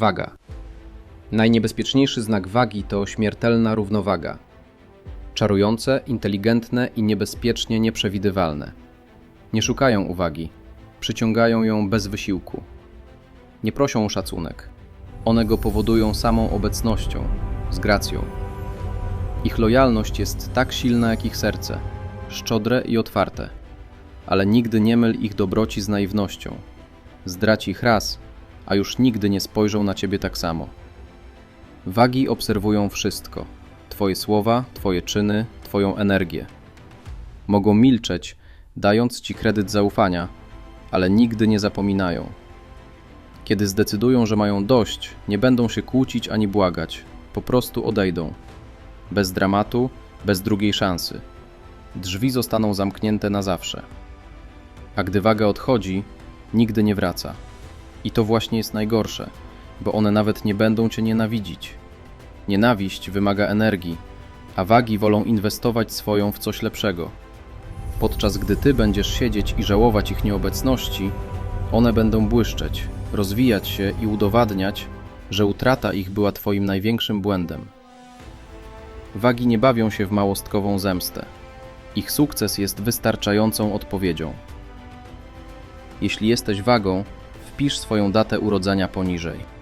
Waga. Najniebezpieczniejszy znak wagi to śmiertelna równowaga. Czarujące, inteligentne i niebezpiecznie nieprzewidywalne. Nie szukają uwagi, przyciągają ją bez wysiłku. Nie proszą o szacunek. One go powodują samą obecnością, z gracją. Ich lojalność jest tak silna jak ich serce, szczodre i otwarte, ale nigdy nie myl ich dobroci z naiwnością. Zdradź ich raz, a już nigdy nie spojrzą na ciebie tak samo. Wagi obserwują wszystko: Twoje słowa, Twoje czyny, Twoją energię. Mogą milczeć, dając Ci kredyt zaufania, ale nigdy nie zapominają. Kiedy zdecydują, że mają dość, nie będą się kłócić ani błagać, po prostu odejdą. Bez dramatu, bez drugiej szansy. Drzwi zostaną zamknięte na zawsze. A gdy waga odchodzi, nigdy nie wraca. I to właśnie jest najgorsze, bo one nawet nie będą cię nienawidzić. Nienawiść wymaga energii, a wagi wolą inwestować swoją w coś lepszego. Podczas gdy ty będziesz siedzieć i żałować ich nieobecności, one będą błyszczeć, rozwijać się i udowadniać, że utrata ich była twoim największym błędem. Wagi nie bawią się w małostkową zemstę. Ich sukces jest wystarczającą odpowiedzią. Jeśli jesteś wagą, wpisz swoją datę urodzenia poniżej.